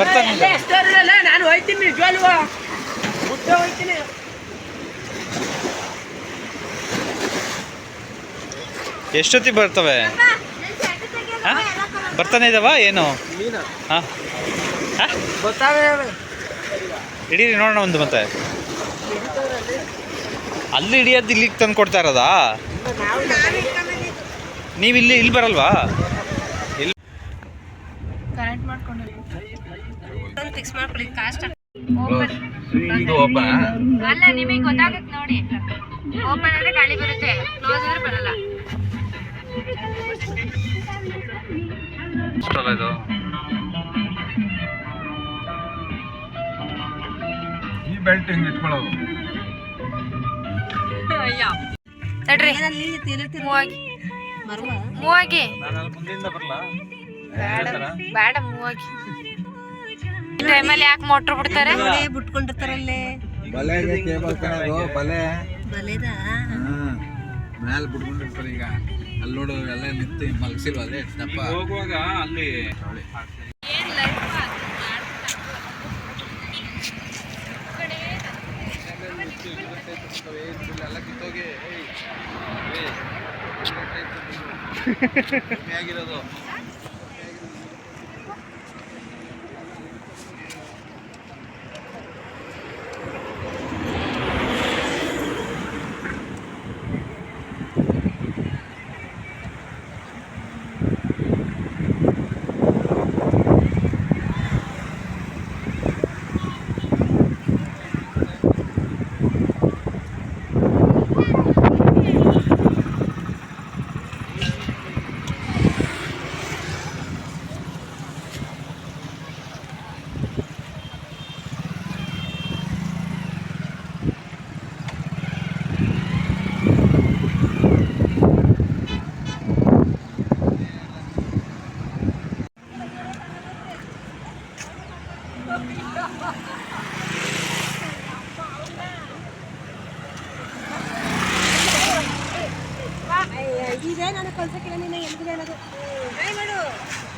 ಬರ್ತಾನೆ ಇಲ್ಲೇ ನಾನು ಹೋಯ್ತೀನಿ ನಿಜವಾಗ್ಲೂ ಮುದ್ದೆ ಹೋಯ್ತೀನಿ. ಎಷ್ಟೊತ್ತಿಗೆ ಬರ್ತವೆ? ಹಾ? ಬರ್ತಾನೆ ಇದಾವ ಏನು? ಇಡೀರಿ ಹಾಂ? ಹಿಡೀರಿ ನೋಡೋಣ ಒಂದು ಮತ್ತೆ. ಅಲ್ಲಿ ಹಿಡಿಯೋದು ಇಲ್ಲಿಗೆ ತಂದು ಕೊಡ್ತಾ ಇರೋದಾ? ನೀವು ಇಲ್ಲಿ ಇಲ್ಲಿ ಬರಲ್ವಾ? ಫಿಕ್ಸ್ ಮಾಡ್ಕೊಳ್ಳಿ ಕಾಸ್ಟ್ ಇದು ಓಪನ್ ಅಲ್ಲ ನಿಮಗೆ ಗೊತ್ತಾಗುತ್ತೆ ನೋಡಿ. ಓಪನ್ ಅಂದ್ರೆ ಗಾಳಿ ಬರುತ್ತೆ. ಕ್ಲೋಸ್ ಅಂದ್ರೆ ಬರಲ್ಲ. ಎಷ್ಟಲ್ಲ ಇದು? ಈ ಬೆಲ್ಟ್ ಹಿಂಗೆ ಇಟ್ಕೊಳ್ಳೋದು? ತಡ್ರಿ. ಮೂವಾಗಿ. ಮೂವಾಗಿ. ನಾನು ಮುಂದಿಂದ ಬರಲ್ಲ. ಬೇಡ ಮೂವಾಗಿ. ಟೈಮಲ್ಲಿ ಯಾಕೆ ಮೋಟ್ರ್ ಬಿಡ್ತಾರೆ ಬಿಟ್ಕೊಂಡಿರ್ತಾರಲ್ಲೇ ಬಲೆಗೆ ಕೇಬಲ್ ಕಣದು ಬಲೆ ಬಲೆದಾ ಮ್ಯಾಲ್ ಬಿಟ್ಕೊಂಡಿರ್ತಾರೆ ಈಗ ಅಲ್ಲಿ ನೋಡು ಎಲ್ಲ ನಿಂತು ಮಲಗಿಸಿಲ್ವ ಅದೇ ದಪ್ಪ ಹೋಗುವಾಗ ಅಲ್ಲಿ ಆಗಿರೋದು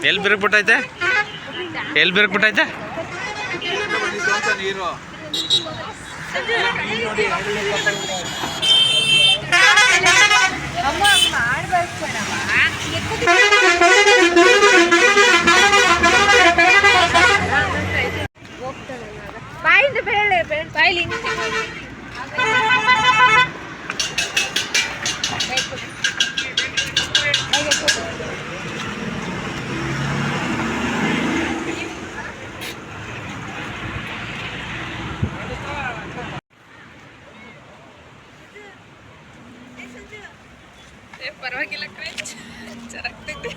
ಎಲ್ಲಿ ಬಿರುಕ್ಬಿಟ್ಟೈತೆ ಎಲ್ಲಿ ಬಿರುಕ್ಬಿಟ್ಟೈತೆ ನೀರು ಬಾಯಿಂದ ಬೇಳೆ ಪರವಾಗಿಲ್ಲ ಚೆನ್ನಾಗ್ತೈತೆ.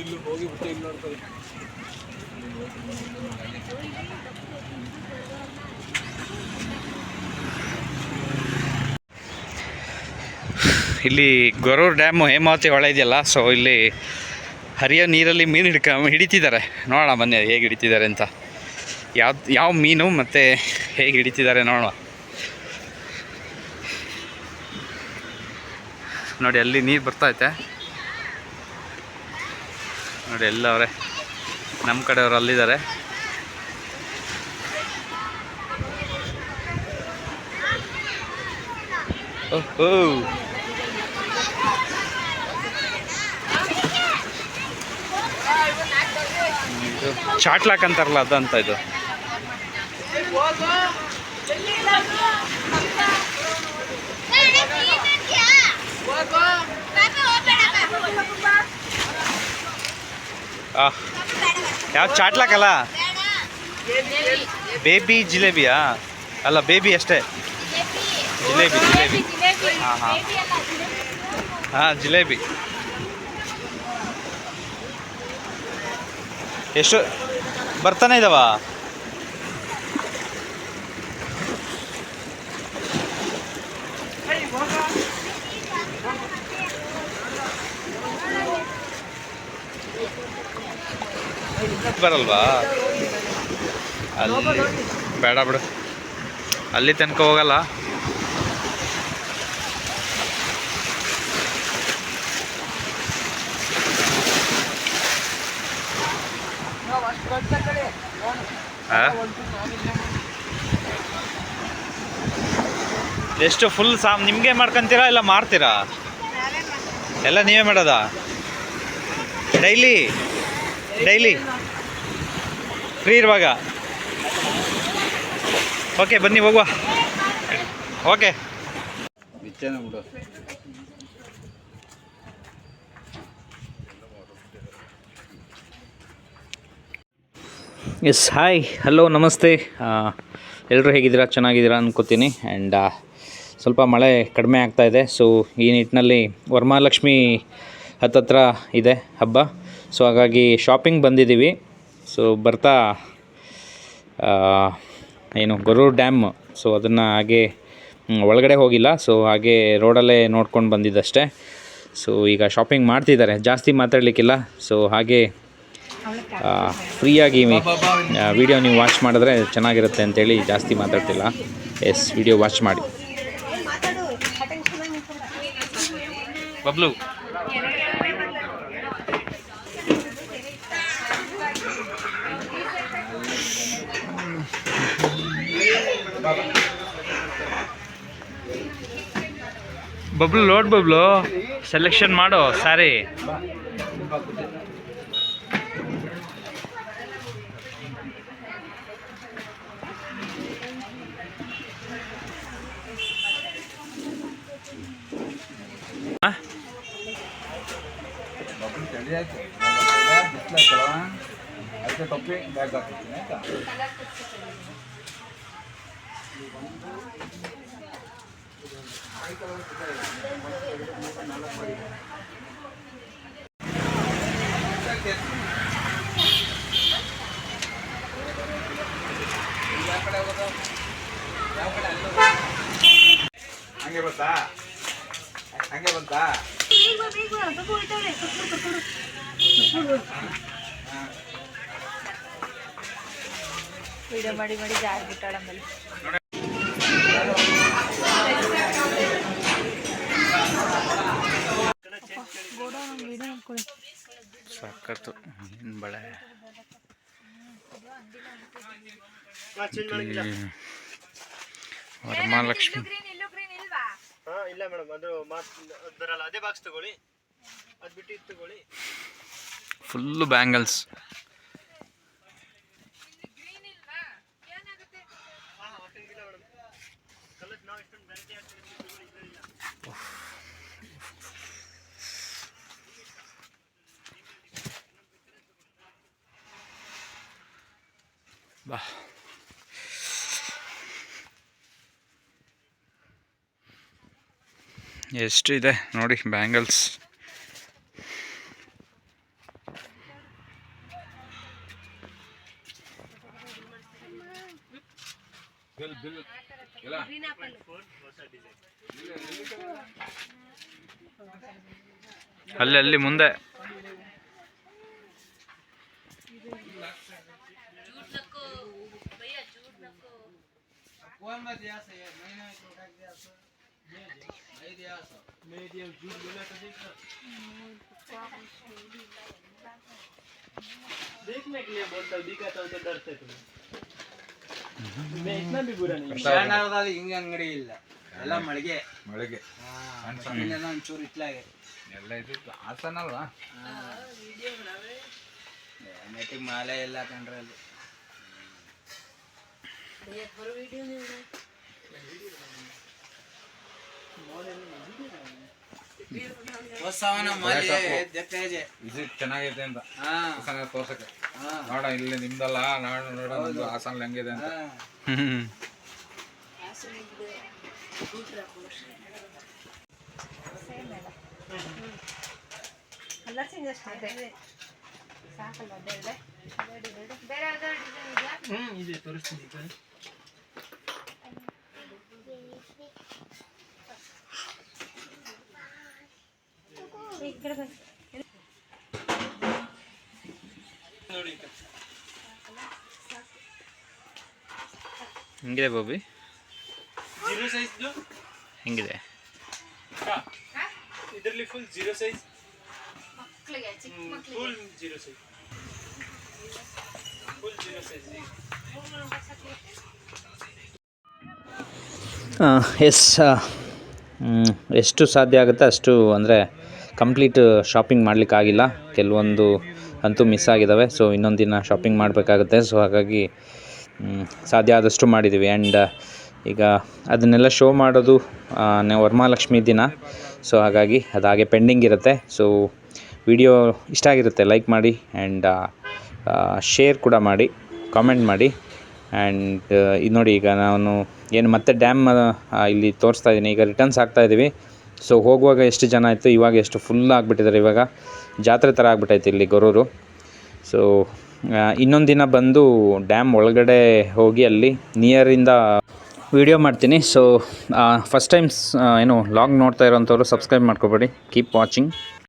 ಇಲ್ಲಿ ಹೋಗಿ ಬಿಟ್ಟೆ ಇಲ್ಲಿ ನೋಡ್ತಾರೆ ಇಲ್ಲಿ ಗೊರೂರು ಡ್ಯಾಮು ಹೇಮಾವತಿ ಹೊಳೆ ಇದೆಯಲ್ಲ ಸೊ ಇಲ್ಲಿ ಹರಿಯೋ ನೀರಲ್ಲಿ ಮೀನು ಹಿಡ್ಕ, ಹಿಡಿತಿದ್ದಾರೆ. ನೋಡೋಣ ಬನ್ನಿ ಹೇಗೆ ಹಿಡಿತಿದ್ದಾರೆ ಅಂತ. ಯಾವ ಯಾವ ಮೀನು ಮತ್ತು ಹೇಗೆ ಹಿಡಿತಿದ್ದಾರೆ ನೋಡೋಣ. ನೋಡಿ, ಅಲ್ಲಿ ನೀರು ಬರ್ತೈತೆ ನೋಡಿ, ಎಲ್ಲ ಅವರೇ ನಮ್ಮ ಕಡೆಯವರು ಅಲ್ಲಿದ್ದಾರೆ. ಓಹೋ ಚಾಟ್ಲಾಕ್ ಅಂತಾರಲ್ಲ, ಅದಂತ ಇದು. ಯಾವ ಅಲ್ಲ? ಬೇಬಿ ಜಿಲೇಬಿಯಾ? ಅಲ್ಲ, ಬೇಬಿ ಅಷ್ಟೇ. ಜಿಲೇಬಿ ಜಿಲೇಬಿ. ಹಾಂ ಹಾಂ. ಹಾಂ, ಜಿಲೇಬಿ. ಎಷ್ಟು? ಬರ್ತಾನೆ ಇದಾವ? ಬರಲ್ವಾ? ಅಲ್ಲಿ ಬೇಡ ಬಿಡು. ಅಲ್ಲಿ ತನಕ ಹೋಗಲ್ಲ. ಎಷ್ಟು ಫುಲ್ ಸಾಮ್ ನಿಮಗೆ ಮಾಡ್ಕೊಂತೀರಾ ಇಲ್ಲ ಮಾಡ್ತೀರಾ ಎಲ್ಲ ನೀವೇ ಮಾಡೋದಾ? ಡೈಲಿ ಡೈಲಿ ಫ್ರೀ ಇರುವಾಗ? ಓಕೆ ಬನ್ನಿ, ಹೋಗುವ. ಓಕೆ ಬಿಡು. ಎಸ್ ಹಾಯ್ ಹಲೋ ನಮಸ್ತೆ. ಎಲ್ಲರೂ ಹೇಗಿದ್ದೀರಾ? ಚೆನ್ನಾಗಿದ್ದೀರಾ ಅಂದ್ಕೋತೀನಿ ಆ್ಯಂಡ್ ಸ್ವಲ್ಪ ಮಳೆ ಕಡಿಮೆ ಇದೆ. ಸೊ ಈ ನಿಟ್ಟಿನಲ್ಲಿ ವರಮಹಾಲಕ್ಷ್ಮಿ ಹತ್ತತ್ರ ಇದೆ ಹಬ್ಬ. ಸೊ ಹಾಗಾಗಿ ಶಾಪಿಂಗ್ ಬಂದಿದ್ದೀವಿ. ಸೊ ಬರ್ತಾ ಏನು, ಗೊರೂರು ಡ್ಯಾಮ್ ಸೊ ಅದನ್ನು ಹಾಗೆ ಒಳಗಡೆ ಹೋಗಿಲ್ಲ. ಸೊ ಹಾಗೆ ರೋಡಲ್ಲೇ ನೋಡ್ಕೊಂಡು ಬಂದಿದ್ದಷ್ಟೇ. ಸೊ ಈಗ ಶಾಪಿಂಗ್ ಮಾಡ್ತಿದ್ದಾರೆ. ಜಾಸ್ತಿ ಮಾತಾಡಲಿಕ್ಕಿಲ್ಲ. ಸೊ ಹಾಗೆ ಫ್ರೀಯಾಗಿ ವಿಡಿಯೋ ನೀವು ವಾಚ್ ಮಾಡಿದ್ರೆ ಚೆನ್ನಾಗಿರುತ್ತೆ ಅಂತೇಳಿ ಜಾಸ್ತಿ ಮಾತಾಡ್ತಿಲ್ಲ. ಎಸ್ ವಿಡಿಯೋ ವಾಚ್ ಮಾಡಿ. ಬಬ್ಲು. ಬಬ್ಲು ಲೋಡ್ ಬಬ್ಲು. ಸೆಲೆಕ್ಷನ್ ಮಾಡೋ ಸ್ಯಾರಿ ಆಯ್ತು ಬಿಸ್ಲಾಯ್ತಲ್ಲ ಅದಕ್ಕೆ ಟೊಪ್ಪಿ ಬ್ಯಾಗ್ ಹಾಕ್ತೀನಿ ಆಯ್ತಾ ಹಂಗೆ ಬಂತಾ ಹಂಗೆ ಬಂತಾ ವಿಡಿಯೋ ಮಾಡಿ ಮಾಡಿ ಜಾರ್ ಬಿಟ್ಟಾಳ ಆಮೇಲೆ ಸಾಕತ್ತು ಏನು ಬಳೆ ವರಮಹಾಲಕ್ಷ್ಮಿ. ಹಾಂ ಇಲ್ಲ ಮೇಡಮ್ ಅದು ಮಾತು ಅದು ಬರಲ್ಲ ಅದೇ ಬಾಕ್ಸ್ ತಗೊಳ್ಳಿ. ಅದು ಬಿಟ್ಟು ಇದು ತಗೊಳ್ಳಿ. ಫುಲ್ಲು ಬ್ಯಾಂಗಲ್ಸ್ ಗ್ರೀನ್ ಎಷ್ಟು ಇದೆ? ನೋಡಿ ಬ್ಯಾಂಗಲ್ಸ್. ಅಲ್ಲಿ ಅಲ್ಲಿ ಮುಂದೆ देखने के लिए बोलता हूँ दिखाता हूँ तो डरते तुम मैं इतना भी बुरा नहीं हूँ। ಶಾಣಾರದಲ್ಲಿ ಹಿಂಗೆ ಅಂಗಡಿ ಇಲ್ಲ ಎಲ್ಲ ಮಳಿಗೆ ಮಳೆಗೆ ಸಣ್ಣ ಸಣ್ಣ ಇಲ್ಲೆಲ್ಲ ಒಂಚೂರು ಇತ್ಲಾಗೆ ಎಲ್ಲ ಇದ್ದಿತ್ತು ಹಾಸನ ಅಲ್ವಾ ನೆಟ್ಟಿಗೆ ಮಾಲೆ ಎಲ್ಲ ಕಂಡ್ರೆ ಅಲ್ಲಿ ಹೊಸವನ ಮಾಲೆ ದೆಪ್ಪೆಜೆ. ಇದು ಚೆನ್ನಾಗೈತೆ ಅಂತ. ಹಾ. ಹಾಸನ ತೋರ್ಸಕ್ಕೆ. ಹಾ. ನೋಡ ಇಲ್ಲಿ ನಿಮ್ದಲ್ಲ ನಾನು ನೋಡ ನಮ್ದು ಹಾಸನ ಹೆಂಗಿದೆ ಅಂತ. ಹ್ಮ್ ಇದೆ ತೋರಿಸ್ತೀನಿ ఇక్కడ ಹೆಂಗಿದೆ. ಬಾಬಿ ಸೈಜ್ ಹೆಂಗಿದೆ ಇದರಲ್ಲಿ ಫುಲ್ ಸೈಜ್ ಮಕ್ಕಳಿಗೆ ಫುಲ್ ಸೈಜ್ ಫುಲ್ ಸೈಜ್ ಎಸ್ ಎಷ್ಟು ಸಾಧ್ಯ ಆಗುತ್ತೆ ಅಷ್ಟು ಅಂದರೆ ಕಂಪ್ಲೀಟ್ ಶಾಪಿಂಗ್ ಮಾಡಲಿಕ್ಕಾಗಿಲ್ಲ. ಕೆಲವೊಂದು ಅಂತೂ ಮಿಸ್ ಆಗಿದ್ದಾವೆ ಸೊ, ಇನ್ನೊಂದು ದಿನ ಶಾಪಿಂಗ್ ಮಾಡಬೇಕಾಗುತ್ತೆ. ಸೊ, ಹಾಗಾಗಿ ಸಾಧ್ಯ ಆದಷ್ಟು ಮಾಡಿದ್ದೀವಿ ಆ್ಯಂಡ್ ಈಗ ಅದನ್ನೆಲ್ಲ ಶೋ ಮಾಡೋದು ವರಮಹಾಲಕ್ಷ್ಮಿ ದಿನ. ಸೊ, ಹಾಗಾಗಿ ಅದು ಹಾಗೆ ಪೆಂಡಿಂಗ್ ಇರುತ್ತೆ. ಸೊ, ವಿಡಿಯೋ ಇಷ್ಟ ಆಗಿರುತ್ತೆ. ಲೈಕ್ ಮಾಡಿ ಆ್ಯಂಡ್ ಶೇರ್ ಕೂಡ ಮಾಡಿ, ಕಾಮೆಂಟ್ ಮಾಡಿ. ಆ್ಯಂಡ್ ಇದು ನೋಡಿ, ಈಗ ನಾನು ಏನು ಮತ್ತೆ ಡ್ಯಾಮ್ ಇಲ್ಲಿ ತೋರಿಸ್ತಾ ಇದ್ದೀನಿ. ಈಗ ರಿಟರ್ನ್ಸ್ ಆಗ್ತಾ ಇದ್ದೀವಿ. ಸೊ ಹೋಗುವಾಗ ಎಷ್ಟು ಜನ ಇತ್ತು ಇವಾಗ ಎಷ್ಟು ಫುಲ್ ಆಗಿಬಿಟ್ಟಿದ್ದಾರೆ? ಇವಾಗ ಜಾತ್ರೆ ಥರ ಆಗ್ಬಿಟ್ಟೈತೆ ಇಲ್ಲಿ ಗೊರೂರು. ಸೊ ಇನ್ನೊಂದು ದಿನ ಬಂದು ಡ್ಯಾಮ್ ಒಳಗಡೆ ಹೋಗಿ ಅಲ್ಲಿ ನಿಯರಿಂದ ವಿಡಿಯೋ ಮಾಡ್ತೀನಿ. ಸೊ ಫಸ್ಟ್ ಟೈಮ್ಸ್ ಏನು ಲಾಗ್ ನೋಡ್ತಾ ಇರೋಂಥವ್ರು ಸಬ್ಸ್ಕ್ರೈಬ್ ಮಾಡ್ಕೊಬೇಡಿ. Keep watching